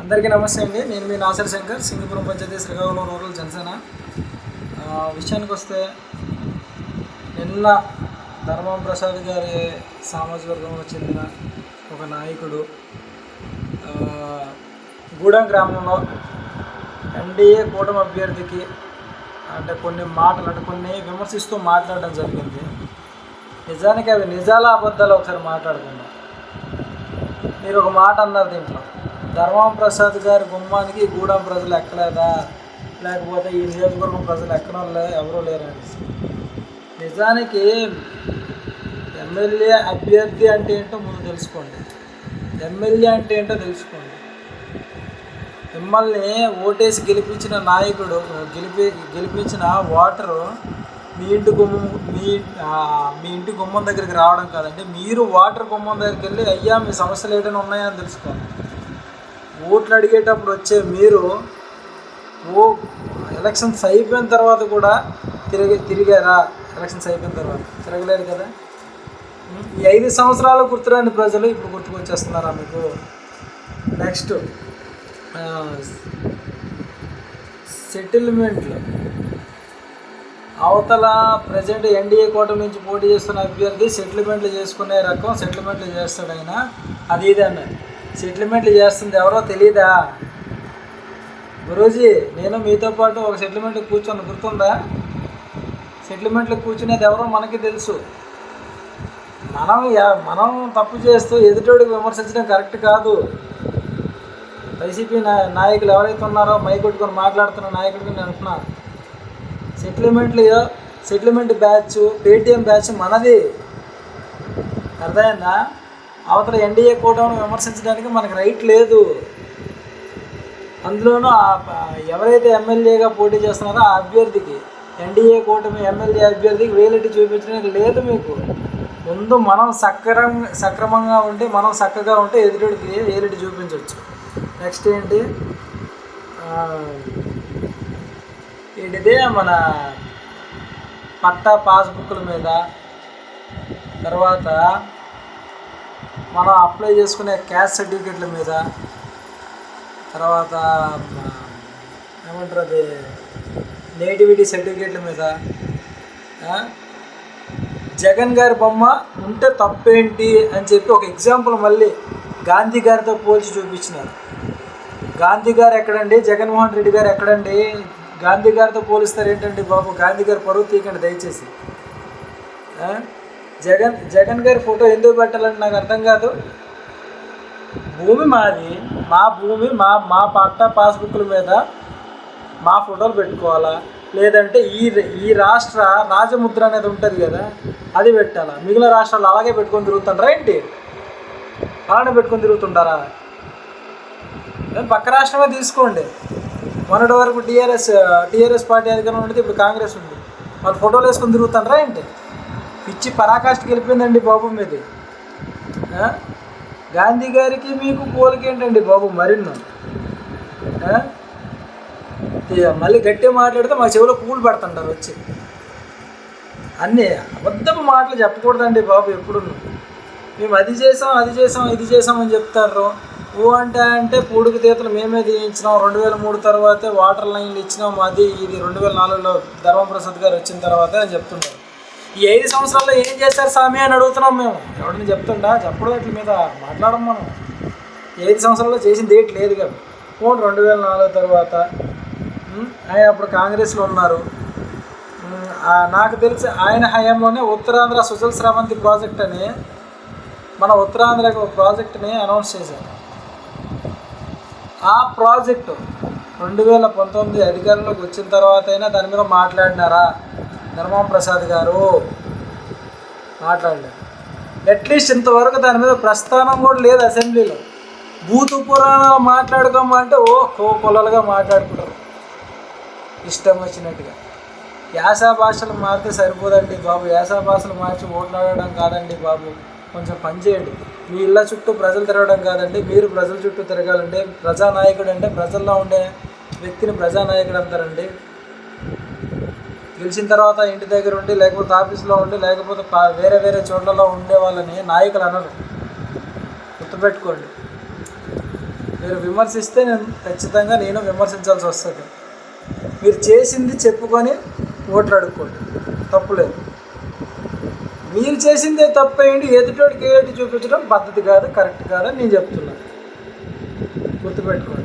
అందరికీ నమస్తే అండి. నేను మీ నాసర్ శంకర్ సింగపురం పంచాయతీ శ్రీకాకుళం రూరల్ జనసేన. విషయానికి వస్తే నిన్న ధర్మం ప్రసాద్ గారి సామాజిక వర్గంలో చెందిన ఒక నాయకుడు గూడెం గ్రామంలో ఎన్డీఏ కూటమి అభ్యర్థికి అంటే కొన్ని మాటలు అంటే కొన్ని విమర్శిస్తూ మాట్లాడడం జరిగింది. నిజానికి అవి నిజాల అబద్ధాలు ఒకసారి మాట్లాడుకుందాం. మీరు ఒక మాట అన్నారు దీంట్లో. ధర్మం ప్రసాద్ గారి గుమ్మానికి గూడెం ప్రజలు ఎక్కలేదా? లేకపోతే ఈ నియోజకవర్గం ప్రజలు ఎక్కడం లే ఎవరూ లేరని నిజానికి ఎమ్మెల్యే అభ్యర్థి అంటే ఏంటో ముందు తెలుసుకోండి. ఎమ్మెల్యే అంటే ఏంటో తెలుసుకోండి. మిమ్మల్ని ఓటేసి గెలిపించిన నాయకుడు గెలిపి గెలిపించిన ఓటరు మీ ఇంటి గుమ్మం మీ మీ ఇంటి గుమ్మం దగ్గరికి రావడం కాదండి. మీరు వాటర్ గుమ్మం దగ్గరికి వెళ్ళి అయ్యా మీ సమస్యలు ఏదైనా ఉన్నాయా? అని తెలుసుకోండి ఓట్లు అడిగేటప్పుడు వచ్చే మీరు ఓ ఎలక్షన్స్ అయిపోయిన తర్వాత కూడా తిరిగి తిరిగారా? ఎలక్షన్స్ అయిపోయిన తర్వాత. తిరగలేదు కదా? ఈ ఐదు సంవత్సరాలు గుర్తురాని ప్రజలు ఇప్పుడు గుర్తుకొచ్చేస్తున్నారా మీకు? నెక్స్ట్ సెటిల్మెంట్లు. అవతల ప్రజెంట్ ఎన్డీఏ కోట నుంచి పోటీ చేస్తున్న అభ్యర్థి సెటిల్మెంట్లు చేసుకునే రకం సెటిల్మెంట్లు చేస్తాడు ఆయన అది ఇది అన్నది సెటిల్మెంట్లు చేస్తుంది ఎవరో తెలియదా గురూజీ నేను మీతో పాటు ఒక సెటిల్మెంట్ కూర్చొని గుర్తుందా? సెటిల్మెంట్లు కూర్చునేది ఎవరో మనకి తెలుసు. మనం మనం తప్పు చేస్తూ ఎదుటోడికి విమర్శించడం కరెక్ట్ కాదు. వైసీపీ నాయకులు ఎవరైతే ఉన్నారో మైకొట్టుకొని మాట్లాడుతున్న నాయకుడికి నేను అంటున్నా. సెటిల్మెంట్లు సెటిల్మెంట్ బ్యాచ్ పేటిఎం బ్యాచ్ మనది. అర్థమైందా? అవతల ఎన్డీఏ కూటమిని విమర్శించడానికి మనకు రైట్ లేదు. అందులోనూ ఎవరైతే ఎమ్మెల్యేగా పోటీ చేస్తున్నారో ఆ అభ్యర్థికి ఎన్డీఏ కూటమి ఎమ్మెల్యే అభ్యర్థికి వేలెట్టి చూపించడానికి లేదు మీకు. ముందు మనం సక్రం సక్రమంగా ఉండి మనం చక్కగా ఉంటే ఎదురుడికి వేలెట్టి చూపించవచ్చు. నెక్స్ట్ ఏంటి? ఏంటిదే? మన పట్టా పాస్బుక్ల మీద తర్వాత మనం అప్లై చేసుకునే క్యాస్ట్ సర్టిఫికెట్ల మీద తర్వాత ఏమంటారు అది నేటివిటీ సర్టిఫికేట్ల మీద జగన్ గారి బొమ్మ ఉంటే తప్పేంటి అని చెప్పి ఒక ఎగ్జాంపుల్ మళ్ళీ గాంధీ గారితో పోల్చి చూపించినారు. గాంధీ గారు ఎక్కడండి? జగన్మోహన్ రెడ్డి గారు ఎక్కడండి? గాంధీ గారితో పోలిస్తారు ఏంటండి బాబు? గాంధీ గారు పరువు తీయకండి దయచేసి. జగన్ జగన్ గారి ఫోటో ఎందుకు పెట్టాలని నాకు అర్థం కాదు. భూమి మాది మా భూమి మా మా పట్టా పాస్బుక్ల మీద మా ఫోటోలు పెట్టుకోవాలా? లేదంటే ఈ ఈ రాష్ట్ర రాజముద్ర అనేది ఉంటుంది కదా అది పెట్టాలా? మిగిలిన రాష్ట్రాలు అలాగే పెట్టుకొని తిరుగుతుంటారా ఏంటి? అలానే పెట్టుకొని తిరుగుతుంటారా? పక్క రాష్ట్రమే తీసుకోండి. మొన్నటి వరకు టీఆర్ఎస్ టీఆర్ఎస్ పార్టీ అధికారం ఉండేది ఇప్పుడు కాంగ్రెస్ ఉంది. వాళ్ళు ఫోటోలు వేసుకొని తిరుగుతుంటారా ఏంటి? పిచ్చి పరాకాష్ఠ గెలిపిందండి బాబు మీది. గాంధీ గారికి మీకు పోలికేంటండి బాబు మరిన్ను? ఇక మళ్ళీ గట్టిగా మాట్లాడితే మా చెవిలో పూలు పెడుతుంటారు వచ్చి. అన్నీ అబద్ధపు మాటలు చెప్పకూడదండి బాబు ఎప్పుడు మేము అది చేసాం అది చేసాం ఇది చేసాం అని చెప్తారు. ఊ అంటే అంటే పూడుకు తీతలు మేమే తీయించినాం రెండు వేల మూడు తర్వాతే వాటర్ లైన్లు ఇచ్చినాం అది ఇది రెండు వేల నాలుగులో ధర్మప్రసాద్ గారు వచ్చిన తర్వాతే అని చెప్తుంటారు. ఈ ఐదు సంవత్సరాల్లో ఏం చేశారు స్వామి అని అడుగుతున్నాం మేము. ఎవరిని చెప్తుండా? చెప్పడం వాటి మీద మాట్లాడము మనం. ఈ ఐదు సంవత్సరాల్లో చేసింది ఏంటి లేదు కదా. ఫోన్ రెండు వేల నాలుగు తర్వాత ఆయన అప్పుడు కాంగ్రెస్లో ఉన్నారు. నాకు తెలిసి ఆయన హయాంలోనే ఉత్తరాంధ్ర సుజల్ శ్రావంతి ప్రాజెక్ట్ అని మన ఉత్తరాంధ్రకి ఒక ప్రాజెక్ట్ని అనౌన్స్ చేశారు. ఆ ప్రాజెక్టు రెండు వేల పంతొమ్మిది అధికారంలోకి వచ్చిన తర్వాత అయినా దాని మీద మాట్లాడినారా? ధర్మం ప్రసాద్ గారు మాట్లాడలేదు. అట్లీస్ట్ ఇంతవరకు దాని మీద ప్రస్థానం కూడా లేదు అసెంబ్లీలో. బూతు పురాణాలు మాట్లాడుకోమంటే ఓ కో కొలలుగా మాట్లాడుకుంటారు. ఇష్టం వచ్చినట్టుగా. యాస భాషలు మారితే సరిపోదండి బాబు. యాస భాషలు మార్చి ఓట్లాడడం కాదండి బాబు. కొంచెం పనిచేయండి మీ ఇళ్ళ చుట్టూ ప్రజలు తిరగడం కాదండి. మీరు ప్రజల చుట్టూ తిరగాలంటే ప్రజానాయకుడు అంటే ప్రజల్లో ఉండే వ్యక్తిని ప్రజానాయకుడు అంటారండి. గెలిచిన తర్వాత ఇంటి దగ్గర ఉండి లేకపోతే ఆఫీస్లో ఉండి లేకపోతే వేరే వేరే చోట్లలో ఉండే వాళ్ళని నాయకులు అనరు. గుర్తుపెట్టుకోండి. మీరు విమర్శిస్తే నేను ఖచ్చితంగా నేను విమర్శించాల్సి వస్తుంది. మీరు చేసింది చెప్పుకొని ఓట్లు అడుక్కోండి. తప్పులేదు మీరు చేసిందే తప్పేయండి ఎదుటోడికి ఏటి చూపించడం పద్ధతి కాదు కరెక్ట్ కాదు నేను చెప్తున్నాను గుర్తుపెట్టుకోండి.